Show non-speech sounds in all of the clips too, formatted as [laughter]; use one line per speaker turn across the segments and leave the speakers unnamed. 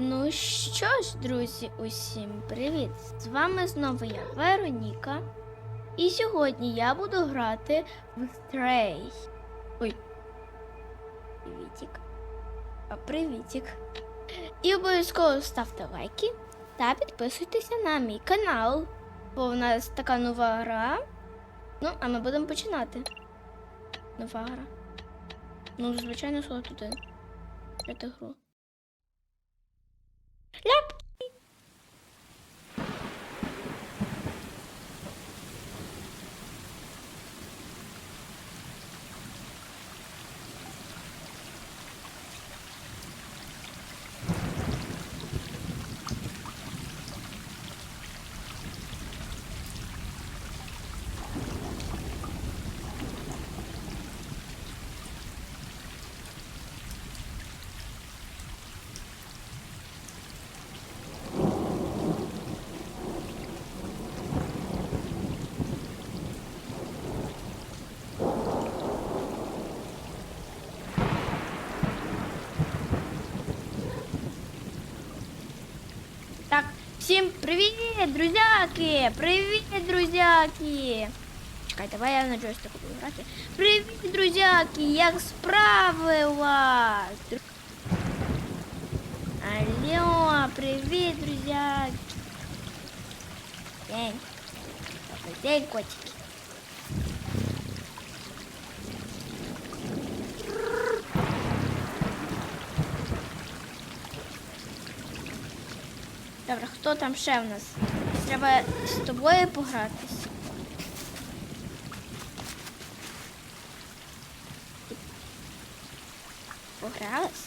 Ну що ж, друзі, усім привіт! З вами знову я, Вероніка. І сьогодні я буду грати в Stray. Ой. Привітик. А привітик. І обов'язково ставте лайки та підписуйтеся на мій канал. Бо в нас така нова гра. Ну, а ми будемо починати. Нова гра. Ну, звичайно, що туди. П'яти гру. Lab всім привіт, друзяки! Привіт, друзяки! Чекай, давай я на джойстику буду грати. Привіт, друзяки! Як справи у вас? Дру- Алло, привіт, друзяки! День. Добрий день, котики. Добре, хто там ще в нас? Треба з тобою погратись. Погралась?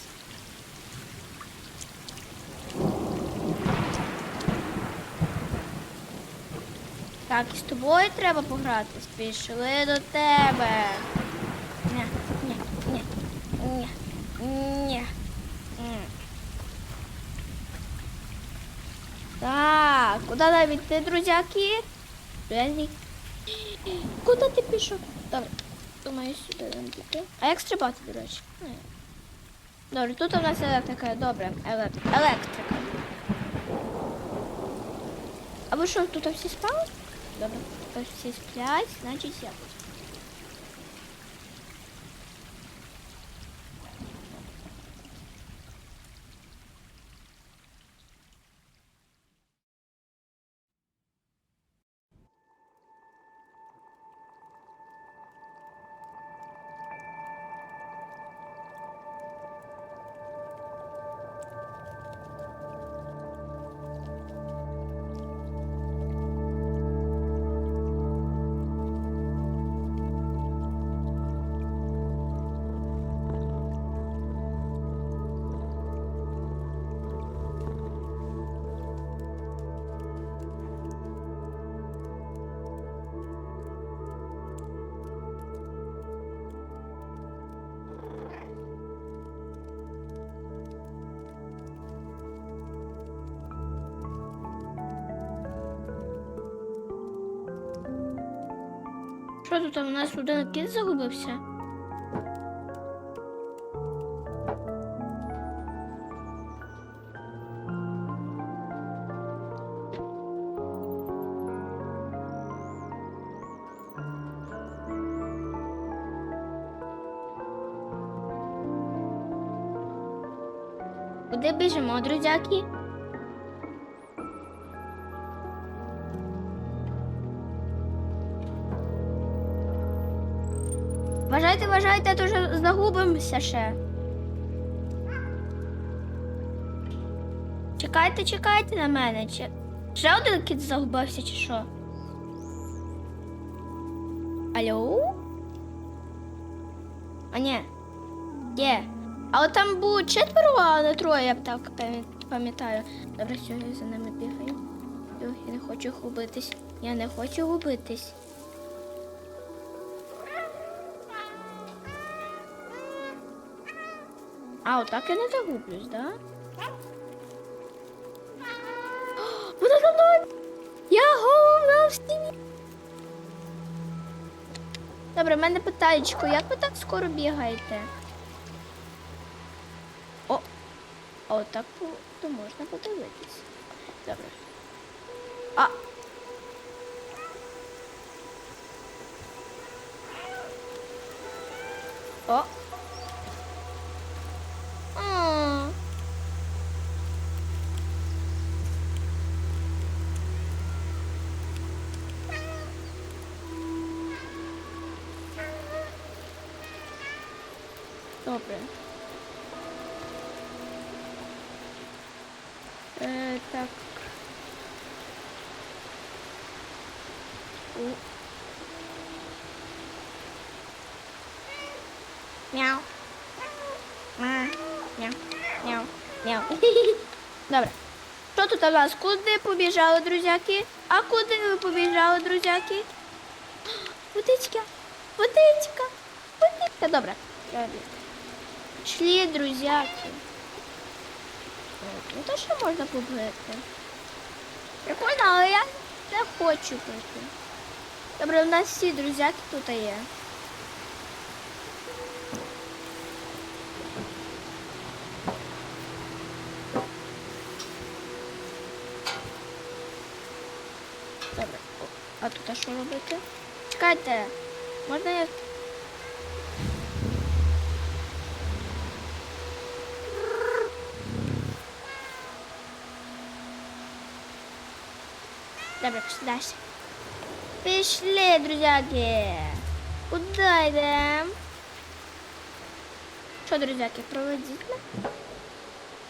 Так, з тобою треба погратись. Пішли до тебе. Ні, ні, ні, ні, ні. М. Нам йти, друзяки? Куди ти пішов? Добре. Думаю, сюди нам піти. А як стрибати, до речі? Ну. Добре, тут у нас електрика. Добре, елек- електрика. А ви що, тут всі спали? Добре, всі сплять, значить я Що тут у нас один кіт загубився? Куди біжимо, друзяки? Вважайте, вважайте, а то вже загубимося ще. Чекайте, чекайте на мене. Чи... Ще один кіт загубився, чи що? Алло? А ні. Є. Але там було четверо, а не троє, я б так пам'ятаю. Добре, все, я за ними бігаю. Я не хочу губитись. Я не хочу губитись. А, отак я не загублюсь, да? [gasps] Вона за мною! Я головна в стіні. Добре, в мене питаєчко, як ви так скоро бігаєте? О! А отак то можна подивитися. Добре. А. О. Добре. Е, так. Мяу. Мяу. Мяу. Мяу. [laughs] Добре. Що тут у вас? Куди побіжали, друзяки? А куди ви побіжали, друзяки? [gasps] Водичка. Водичка. Водичка. Добре. Шли, друзяки. Ну то що можна побити? Прикольно, але я не хочу пити. Добре, у нас всі друзяки тут є. Добре. О, А тут а що робити? Чекайте. Можна я. Добре, пішли далі. Пішли, друзяки. Куди йдемо? Що, друзяки, проведіть мене?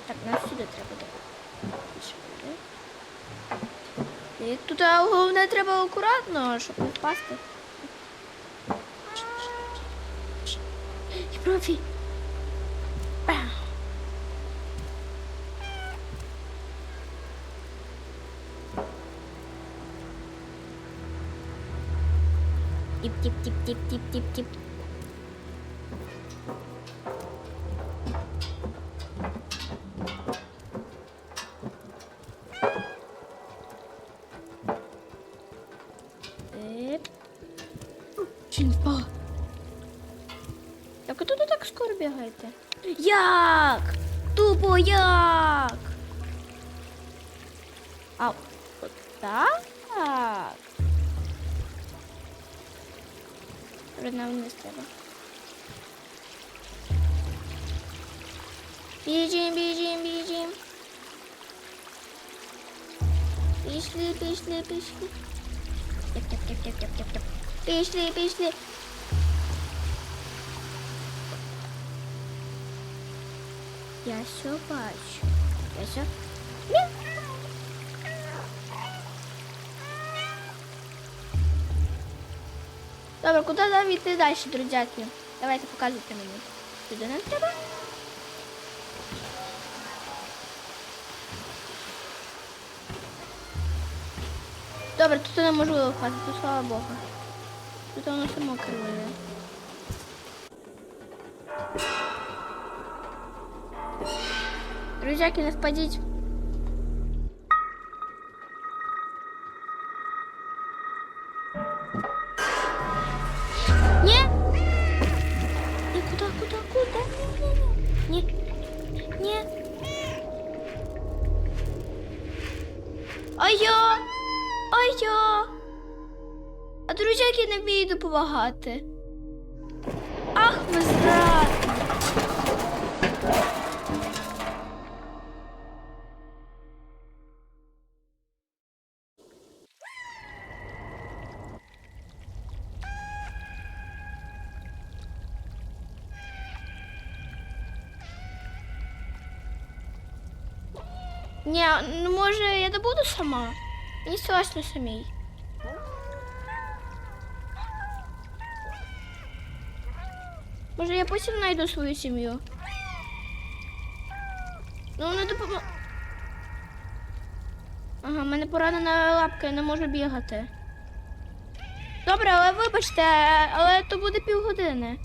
Так, нам сюди треба. Сюди. І тут головне треба акуратно, щоб не впасти. І профі. Тип-тип-тип-тип-тип-тип-тип. Еп. Чи не впала? Так а тут так скоро бігаєте? Як? Тупо як? Родна вниз треба. Біжим, біжим, біжим. Пішли, пішли, пішли. Тяп, тяп, тяп, тяп, тяп, тяп, тяп. Пішли, пішли. Я все Добре, куди нам йти далі, друзяки? Давайте показуйте мені. Сюди нам треба. Добре, тут неможливо впасти, тут слава Богу. Тут воно само керує. Друзяки, не впадіть. А друзяки не вміють допомагати. Ах, ви зрадні. Ні, ну може я добуду сама? Мені страшно самій. Може я потім знайду свою сім'ю. Ну не допоможе. Ага, в мене поранена лапка, я не можу бігати. Добре, але вибачте, але то буде півгодини.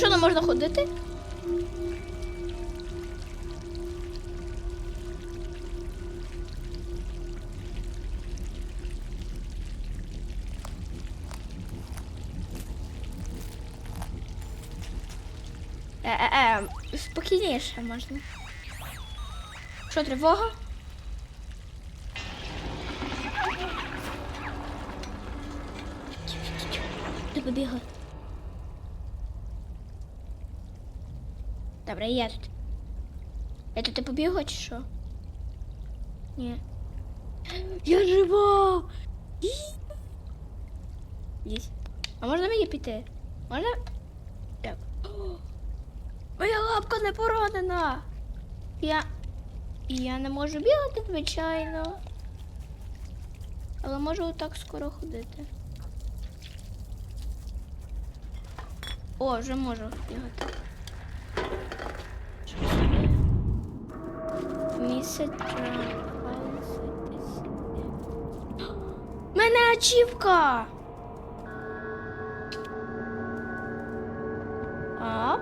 що не можна ходити? Е-е-е, спокійніше можна. Що, тривога? Ти побігай. Добре, я тут. Я тут ти побігла чи що? Ні. Я жива! Їсть. А можна мені піти? Можна? Так. Моя лапка не поранена. Я. Я не можу бігати, звичайно. Але можу так скоро ходити. О, вже можу бігати. Місяць. Мене ачівка! А?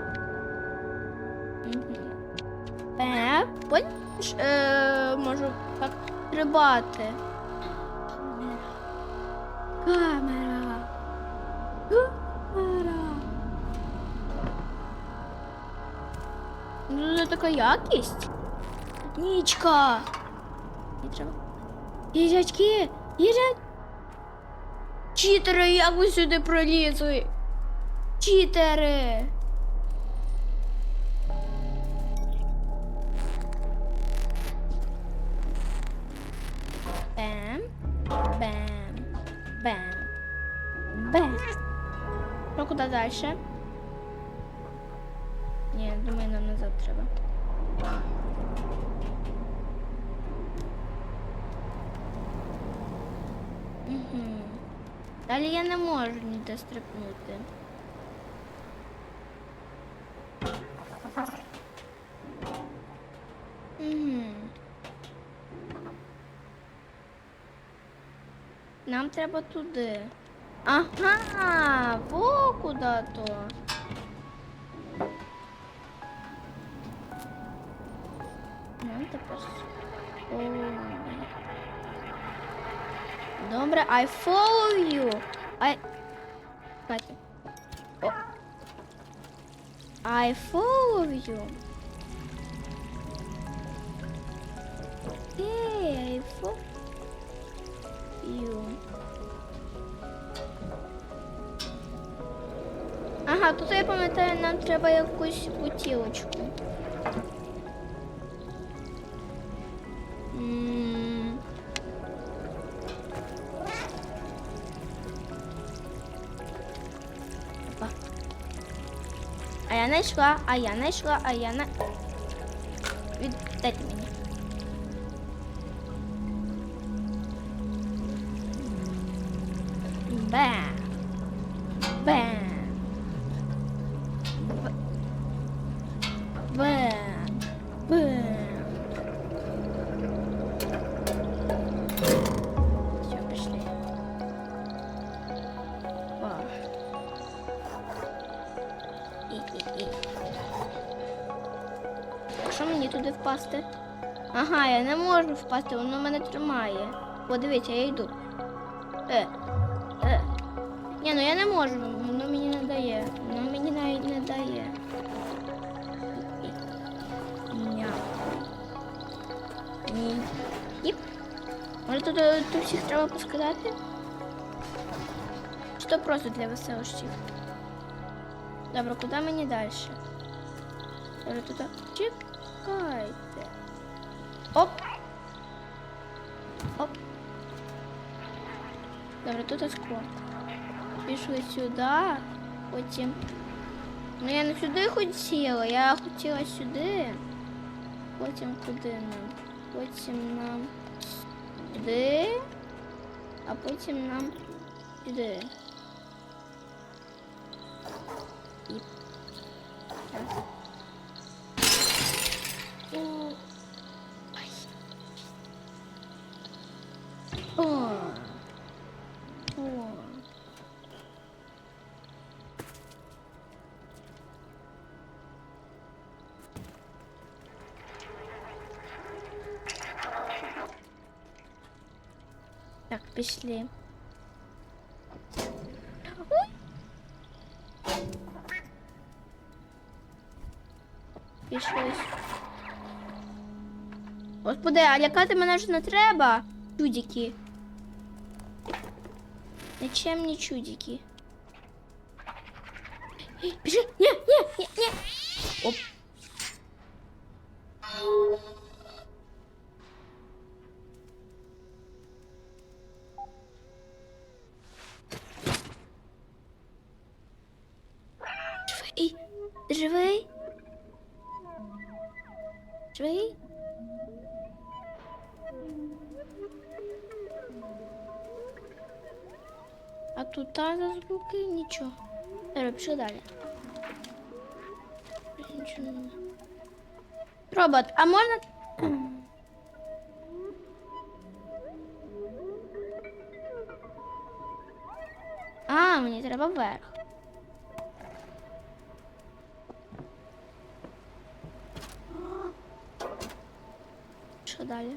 Е, потім е, можу так стрибати. Камера. Камера. Ну, це така якість. Нічка. Не. Їжачки, їжать. Читери, як ви сюди пролізли? Читери. Бем, бем, бем, бем. Ну, куди далі? Ні, думаю, нам назад треба. Угу. Далі я не можу ніде стрибнути. Угу. Нам треба туди. Ага, во куди то. Нам тепер. О. Добре, I follow you. I... О. I follow you. Hey, I follow you. Ага, тут я пам'ятаю, нам треба якусь бутілочку. Знайшла, а я знайшла, а я на... туди впасти? Ага, я не можу впасти, воно мене тримає. О, дивіться, я йду. Е. Е. Ні, ну я не можу, воно мені не дає. Воно мені навіть не дає. Ня. Ні. Може тут, тут всіх треба поскидати? Чи то просто для веселощів? Добре, куди мені далі? Добре, тут. Чекайте. Оп. Оп. Добре, тут скло. Пішли сюди, потім. Ну я не сюди хотіла, я хотіла сюди. Потім куди нам? Потім нам сюди, а потім нам сюди. І... пішли. Ой! І щось. Господи, а лякати мене вже не треба. Чудики. Зачем не чудики? Бежи! Не, не, не, не! Оп. Тут за звуки нічого. Пішли далі. Нічого. Робот, а можна. А, мені треба вверх. Що далі?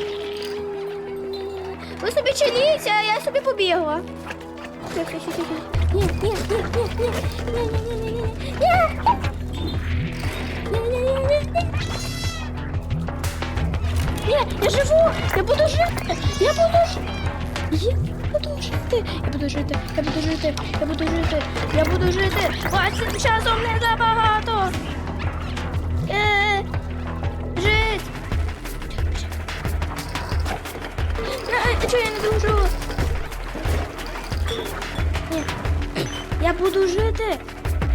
Ви собі чиліться, а я собі побігла. Ні, я живу! Я буду жити! Я буду жити! Я буду жити! Я буду жити! Я буду жити! Я буду жити! Я буду жити! Вашим часом не забагато! Чого я не дружу? Ні. Я буду жити!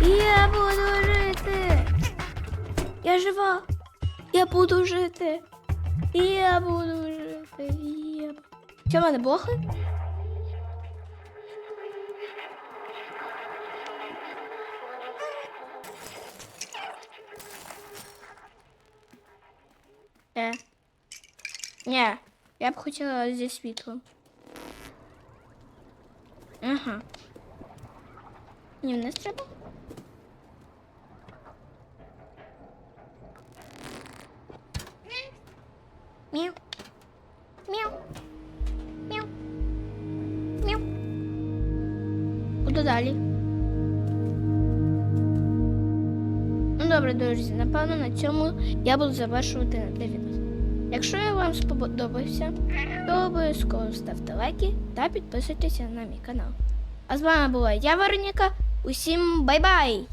Я буду жити! Я жива! Я буду жити! Я буду жити. Я... Що в мене блохи? Е. Ні, я б хотіла зі світлом. Ага. Ні, вниз треба. Мяу. Мяу. Мяу. Мяу. Буду далі. Ну добре, друзі, напевно, на цьому я буду завершувати відео. Якщо я вам сподобався, то обов'язково ставте лайки та підписуйтеся на мій канал. А з вами була я, Вероніка. Усім бай-бай!